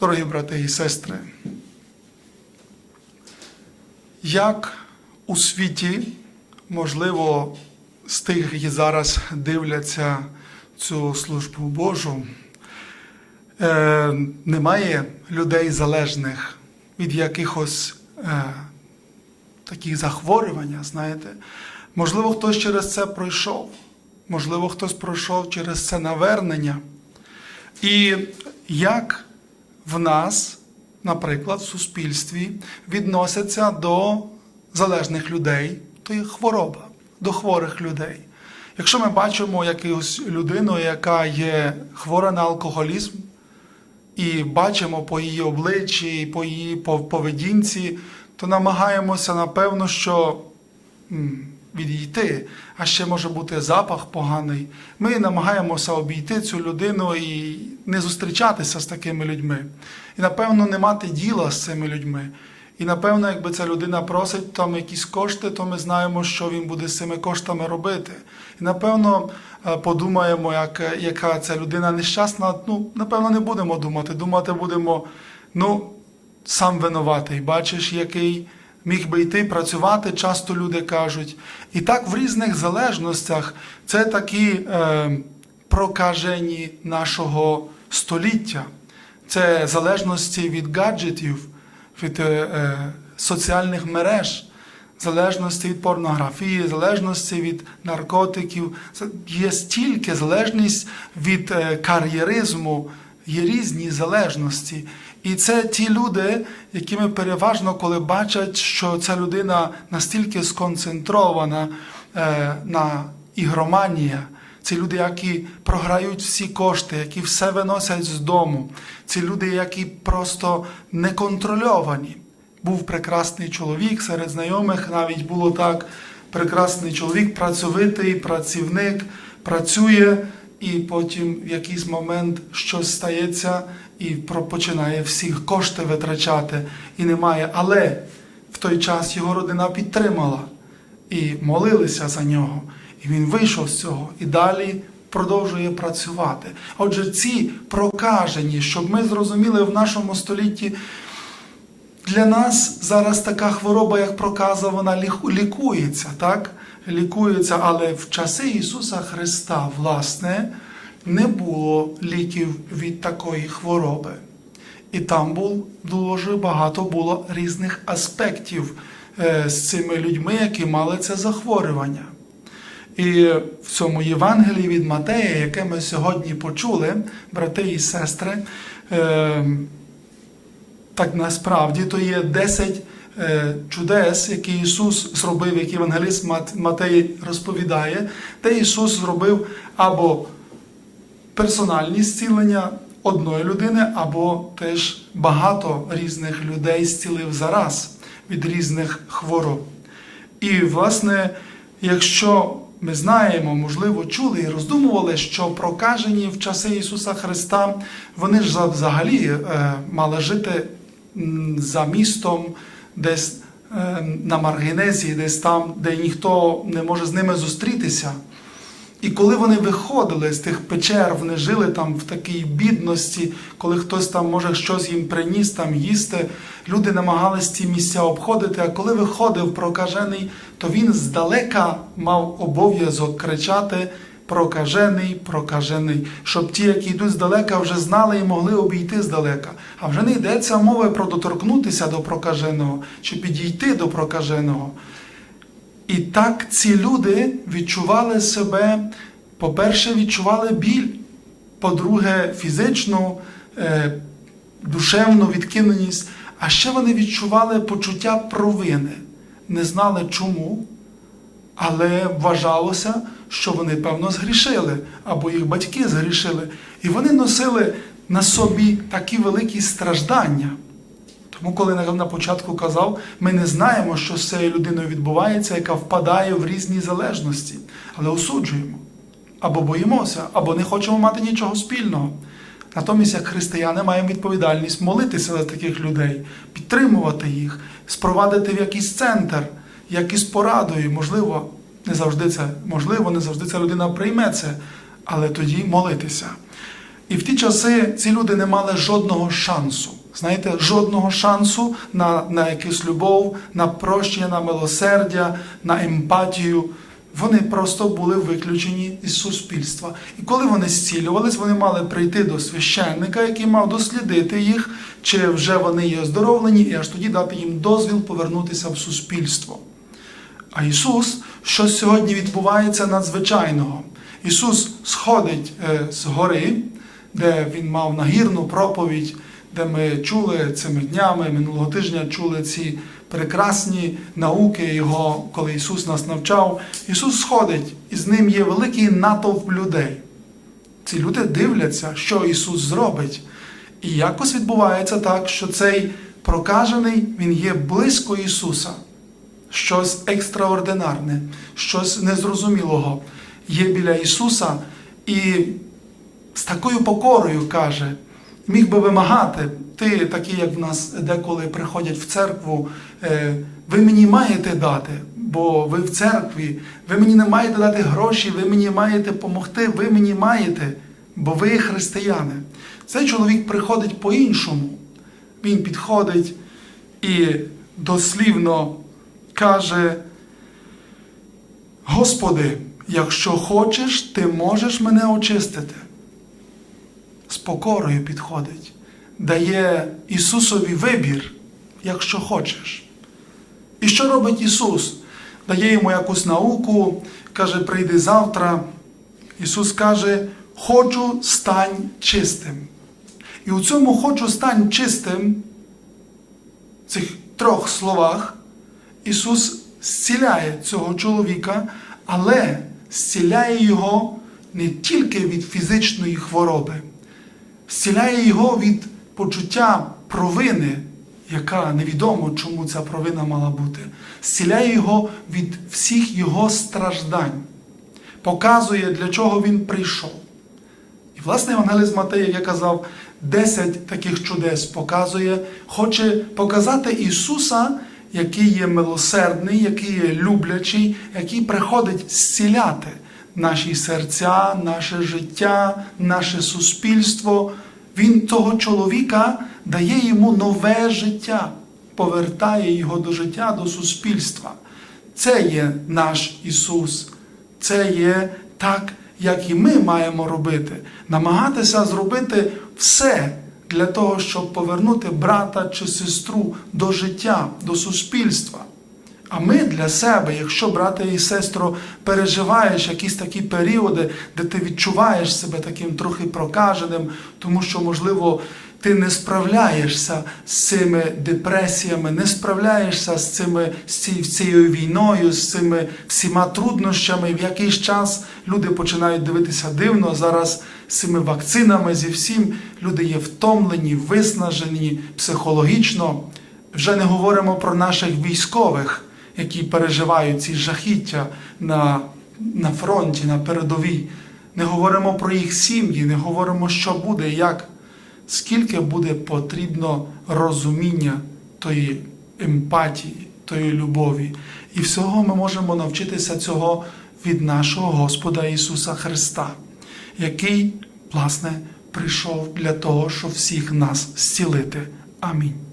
Дорогі брати і сестри, як у світі, можливо, з тих, які зараз дивляться цю службу Божу, е, немає людей залежних від якихось е, таких захворювання, знаєте. Можливо, хтось через це пройшов, можливо, хтось пройшов через це навернення. І як в нас, наприклад, в суспільстві відносяться до залежних людей, то є хвороба, до хворих людей. Якщо ми бачимо якусь людину, яка є хвора на алкоголізм, і бачимо по її обличчі, по її поведінці, то намагаємося, напевно, що відійти, а ще може бути запах поганий. Ми намагаємося обійти цю людину і не зустрічатися з такими людьми. І, напевно, не мати діла з цими людьми. І, напевно, якби ця людина просить там якісь кошти, то ми знаємо, що він буде з цими коштами робити. І, напевно, е, подумаємо, як, яка ця людина нещасна. Ну, напевно, не будемо думати. Думати будемо, ну, сам винуватий, бачиш, який міг би йти працювати, часто люди кажуть. І так в різних залежностях це такі е, прокажені нашого століття. Це залежності від гаджетів, від е, е, соціальних мереж, залежності від порнографії, залежності від наркотиків. Є стільки залежність від е, кар'єризму, є різні залежності. І це ті люди, якими переважно, коли бачать, що ця людина настільки сконцентрована е, на ігроманія, ці люди, які програють всі кошти, які все виносять з дому, ці люди, які просто неконтрольовані. Був прекрасний чоловік серед знайомих, навіть було так. Прекрасний чоловік, працьовитий, працівник, працює, і потім в якийсь момент щось стається і починає всіх кошти витрачати, і немає. Але в той час його родина підтримала і молилися за нього. І він вийшов з цього і далі продовжує працювати. Отже, ці прокажені, щоб ми зрозуміли в нашому столітті, для нас зараз така хвороба, як проказа, вона лікується, так? Лікується, але в часи Ісуса Христа, власне, не було ліків від такої хвороби. І там був дуже багато було різних аспектів е, з цими людьми, які мали це захворювання. І в цьому Євангелії від Матея, яке ми сьогодні почули, брати і сестри, е, так насправді то є 10 е, чудес, які Ісус зробив, як євангеліст Матей розповідає, де Ісус зробив або персональні зцілення одної людини, або теж багато різних людей зцілив зараз від різних хвороб. І, власне, якщо ми знаємо, можливо, чули і роздумували, що прокажені в часи Ісуса Христа, вони ж взагалі е, мали жити за містом, десь е, на маргінезі, десь там, де ніхто не може з ними зустрітися. І коли вони виходили з тих печер, вони жили там в такій бідності, коли хтось там може щось їм приніс там їсти, люди намагались ці місця обходити. А коли виходив прокажений, то він здалека мав обов'язок кричати прокажений, прокажений, щоб ті, які йдуть здалека, вже знали і могли обійти здалека. А вже не йдеться мови про доторкнутися до прокаженого чи підійти до прокаженого. І так ці люди відчували себе, по-перше, відчували біль, по-друге, фізичну, е, душевну відкиненість, а ще вони відчували почуття провини, не знали чому, але вважалося, що вони, певно, згрішили, або їх батьки згрішили. І вони носили на собі такі великі страждання. Тому, коли на- на початку казав, ми не знаємо, що з цією людиною відбувається, яка впадає в різні залежності, але осуджуємо. Або боїмося, або не хочемо мати нічого спільного. Натомість, як християни, маємо відповідальність молитися за таких людей, підтримувати їх, спровадити в якийсь центр, якийсь порадою. Можливо, не завжди це можливо, не завжди ця людина прийме це, але тоді молитися. І в ті часи ці люди не мали жодного шансу. Знаєте, жодного шансу на, на якусь любов, на прощення, на милосердя, на емпатію. Вони просто були виключені із суспільства. І коли вони зцілювались, вони мали прийти до священника, який мав дослідити їх, чи вже вони є оздоровлені, і аж тоді дати їм дозвіл повернутися в суспільство. А Ісус, що сьогодні відбувається надзвичайного. Ісус сходить е, з гори, де Він мав нагірну проповідь, де ми чули цими днями, минулого тижня чули ці прекрасні науки Його, коли Ісус нас навчав. Ісус сходить, і з ним є великий натовп людей. Ці люди дивляться, що Ісус зробить. І якось відбувається так, що цей прокажений, Він є близько Ісуса щось екстраординарне, щось незрозумілого є біля Ісуса і з такою покорою каже, міг би вимагати, ти такий, як в нас деколи приходять в церкву, е, ви мені маєте дати, бо ви в церкві, ви мені не маєте дати гроші, ви мені маєте допомогти, ви мені маєте, бо ви християни. Цей чоловік приходить по-іншому. Він підходить і дослівно каже: Господи, якщо хочеш, ти можеш мене очистити. З покорою підходить, дає Ісусові вибір, якщо хочеш. І що робить Ісус? Дає йому якусь науку, каже, прийди завтра. Ісус каже, хочу стань чистим. І у цьому хочу стань чистим, в цих трьох словах, Ісус зціляє цього чоловіка, але зціляє його не тільки від фізичної хвороби, зціляє його від почуття провини, яка невідомо, чому ця провина мала бути, зціляє його від всіх його страждань, показує, для чого він прийшов. І, власне, Євангеліст Матей, як я казав, 10 таких чудес показує, хоче показати Ісуса, який є милосердний, який є люблячий, який приходить зціляти наші серця, наше життя, наше суспільство. Він того чоловіка дає йому нове життя, повертає його до життя, до суспільства. Це є наш Ісус. Це є так, як і ми маємо робити, намагатися зробити все для того, щоб повернути брата чи сестру до життя, до суспільства. А ми для себе, якщо, брате і сестро, переживаєш якісь такі періоди, де ти відчуваєш себе таким трохи прокаженим, тому що, можливо, ти не справляєшся з цими депресіями, не справляєшся з цими з ці- з цією війною, з цими всіма труднощами. В якийсь час люди починають дивитися дивно. Зараз з цими вакцинами, зі всім люди є втомлені, виснажені психологічно. Вже не говоримо про наших військових, які переживають ці жахіття на, на фронті, на передовій. Не говоримо про їх сім'ї, не говоримо, що буде, як, скільки буде потрібно розуміння тої емпатії, тої любові. І всього ми можемо навчитися цього від нашого Господа Ісуса Христа, який, власне, прийшов для того, щоб всіх нас зцілити. Амінь.